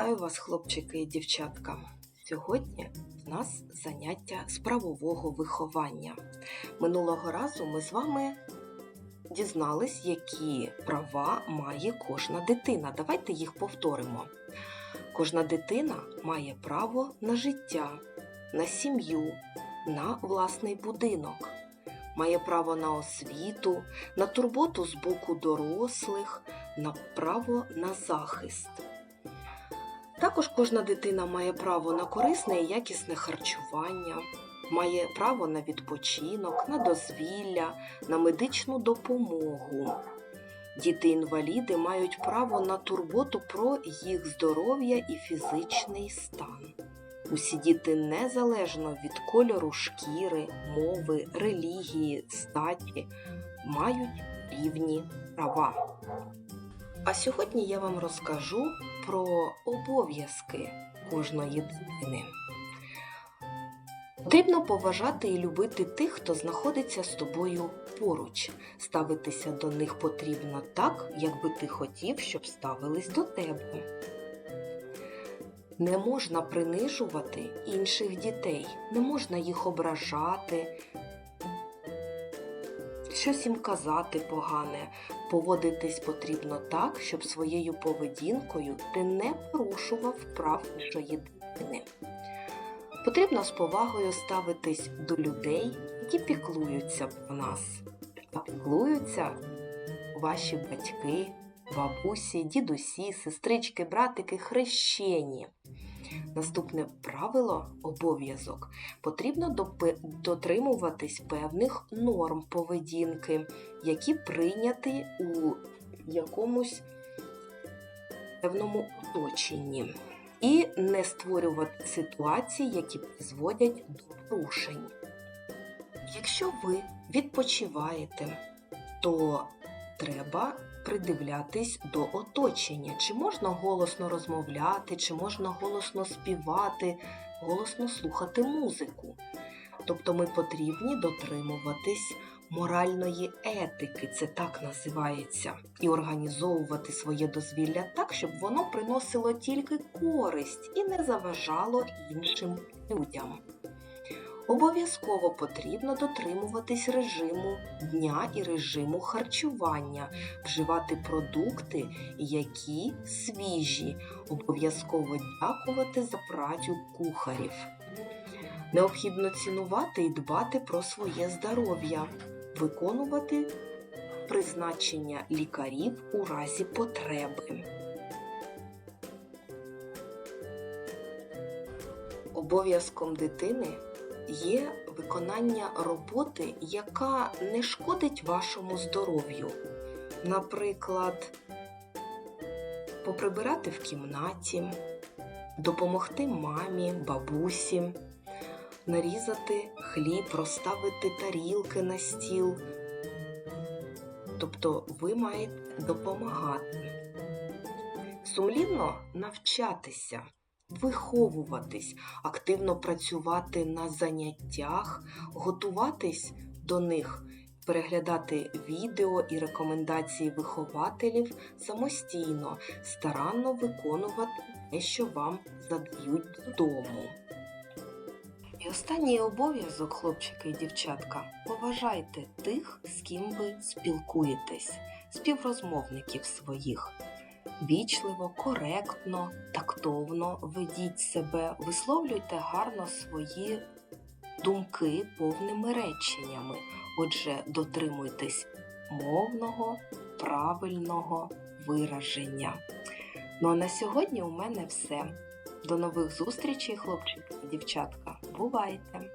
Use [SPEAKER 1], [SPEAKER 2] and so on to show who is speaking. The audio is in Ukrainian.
[SPEAKER 1] Вітаю вас, хлопчики і дівчатка. Сьогодні в нас заняття з правового виховання. Минулого разу ми з вами дізнались, які права має кожна дитина. Давайте їх повторимо. Кожна дитина має право на життя, на сім'ю, на власний будинок. Має право на освіту, на турботу з боку дорослих, на право на захист. Також кожна дитина має право на корисне і якісне харчування, має право на відпочинок, на дозвілля, на медичну допомогу. Діти-інваліди мають право на турботу про їх здоров'я і фізичний стан. Усі діти незалежно від кольору шкіри, мови, релігії, статі мають рівні права. А сьогодні я вам розкажу про обов'язки кожної дитини. Потрібно поважати і любити тих, хто знаходиться з тобою поруч. Ставитися до них потрібно так, як би ти хотів, щоб ставились до тебе. Не можна принижувати інших дітей, не можна їх ображати, щось їм казати погане. Поводитись потрібно так, щоб своєю поведінкою ти не порушував прав іншої дитини. Потрібно з повагою ставитись до людей, які піклуються про нас. А піклуються ваші батьки, бабусі, дідусі, сестрички, братики, хрещені. Наступне правило обов'язок. Потрібно дотримуватись певних норм поведінки, які прийняті у якомусь певному оточенні, і не створювати ситуації, які призводять до порушень. Якщо ви відпочиваєте, то треба придивлятись до оточення, чи можна голосно розмовляти, чи можна голосно співати, голосно слухати музику. Тобто ми потрібні дотримуватись моральної етики, це так називається, і організовувати своє дозвілля так, щоб воно приносило тільки користь і не заважало іншим людям. Обов'язково потрібно дотримуватись режиму дня і режиму харчування, вживати продукти, які свіжі, обов'язково дякувати за працю кухарів. Необхідно цінувати і дбати про своє здоров'я, виконувати призначення лікарів у разі потреби. Обов'язком дитини є виконання роботи, яка не шкодить вашому здоров'ю. Наприклад, поприбирати в кімнаті, допомогти мамі, бабусі, нарізати хліб, розставити тарілки на стіл. Тобто ви маєте допомагати. Сумлінно навчатися виховуватись, активно працювати на заняттях, готуватись до них, переглядати відео і рекомендації вихователів самостійно, старанно виконувати те, що вам задають додому. І останній обов'язок, хлопчики і дівчатка, поважайте тих, з ким ви спілкуєтесь, співрозмовників своїх. Вічливо, коректно, тактовно ведіть себе, висловлюйте гарно свої думки повними реченнями. Отже, дотримуйтесь мовного, правильного вираження. Ну а на сьогодні у мене все. До нових зустрічей, хлопчики і дівчатка. Бувайте!